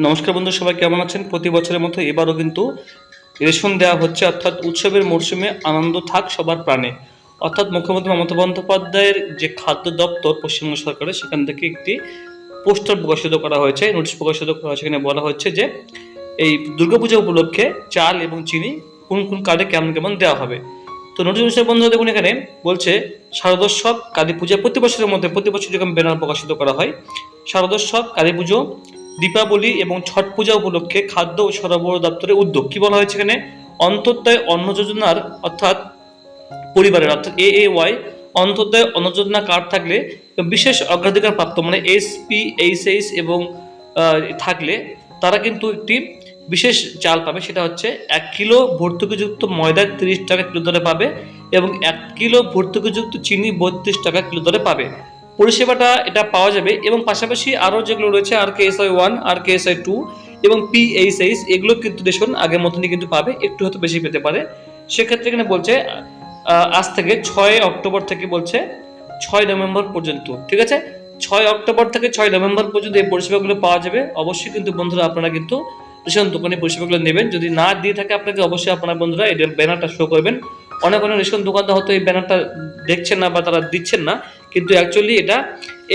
নমস্কার বন্ধু, সবাই কেমন আছেন? প্রতি বছরের মতো এবারও কিন্তু রেশন দেওয়া হচ্ছে, অর্থাৎ উৎসবের মরশুমে আনন্দ থাক সবার প্রাণে। অর্থাৎ মুখ্যমন্ত্রী মমতা বন্দ্যোপাধ্যায়ের যে খাদ্য দপ্তর পশ্চিমবঙ্গ সরকারের, সেখান থেকে একটি পোস্টার প্রকাশিত করা হয়েছে। নোটিশ প্রকাশিত করা হয়েছে, সেখানে বলা হচ্ছে যে, এই দুর্গাপূজা উপলক্ষে চাল এবং চিনি কোন কোন কার্ডে কেমন কেমন দেওয়া হবে। তো নোটিশ অনুসারে বন্ধুরা, দেখুন এখানে বলছে, শারদোৎসব, কালী পূজা প্রতি বছরের মধ্যে, প্রতি বছর যখন ব্যানার প্রকাশিত করা হয়, শারদোৎসব, কালী পুজো দীপাবলি এবং ছট পূজা উপলক্ষে খাদ্য ও সরবরাহ দপ্তরের উদ্যোগ। কি বলা হয়েছে এখানে? অন্তর্দয় অন্ন যোজনার অর্থাৎ পরিবারের অর্থাৎ এ এ ওয়াই অন্তর্দয় অন্ন যোজনা কার্ড থাকলে বিশেষ অগ্রাধিকার প্রাপ্ত মানে এসপি এইচ এইচ এবং থাকলে তারা কিন্তু একটি বিশেষ চাল পাবে, সেটা হচ্ছে এক কিলো ভর্তুকিযুক্ত ময়দা তিরিশ টাকা কিলো দরে পাবে এবং এক কিলো ভর্তুকিযুক্ত চিনি বত্রিশ টাকা কিলো দরে পাবে। পরিষেবাটা এটা পাওয়া যাবে এবং পাশাপাশি আরও যেগুলো রয়েছে R K S I one R K S I two এবং পি এইচ এইচ এগুলো কিন্তু দেখুন আগের মতনই কিন্তু পাবে, একটু হয়তো বেশি পেতে পারে। সেক্ষেত্রে এখানে বলছে আজ থেকে ছয় অক্টোবর থেকে বলছে ছয় নভেম্বর পর্যন্ত, ঠিক আছে? ছয় অক্টোবর থেকে ছয় নভেম্বর পর্যন্ত এই পরিষেবাগুলো পাওয়া যাবে। অবশ্যই কিন্তু বন্ধুরা আপনারা কিন্তু রেশন দোকানে পরিষেবাগুলো নেবেন। যদি না দিয়ে থাকে আপনাকে অবশ্যই আপনার বন্ধুরা এই ব্যানারটা শো করবেন। অনেক অনেক রেশন দোকানদার হয়তো এই ব্যানারটা দেখছেন না বা তারা দিচ্ছেন না। কিন্তু অ্যাকচুয়ালি এটা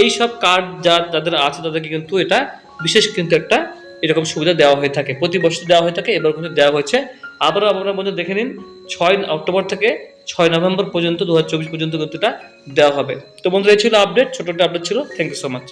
এই সব কার্ড যা যাদের আছে, তাদেরকে কিন্তু এটা বিশেষ কিন্তু একটা এরকম সুবিধা দেওয়া হয়ে থাকে। প্রতি বছর দেওয়া হয়ে থাকে, এবার কিন্তু দেওয়া হয়েছে। আবারও আপনারা মধ্যে দেখে নিন, ছয় অক্টোবর থেকে ছয় নভেম্বর পর্যন্ত দু হাজার চব্বিশ পর্যন্ত কিন্তু এটা দেওয়া হবে। তো বন্ধুরা, এই ছিল আপডেট ছোটো একটা আপডেট ছিল। Thank you so much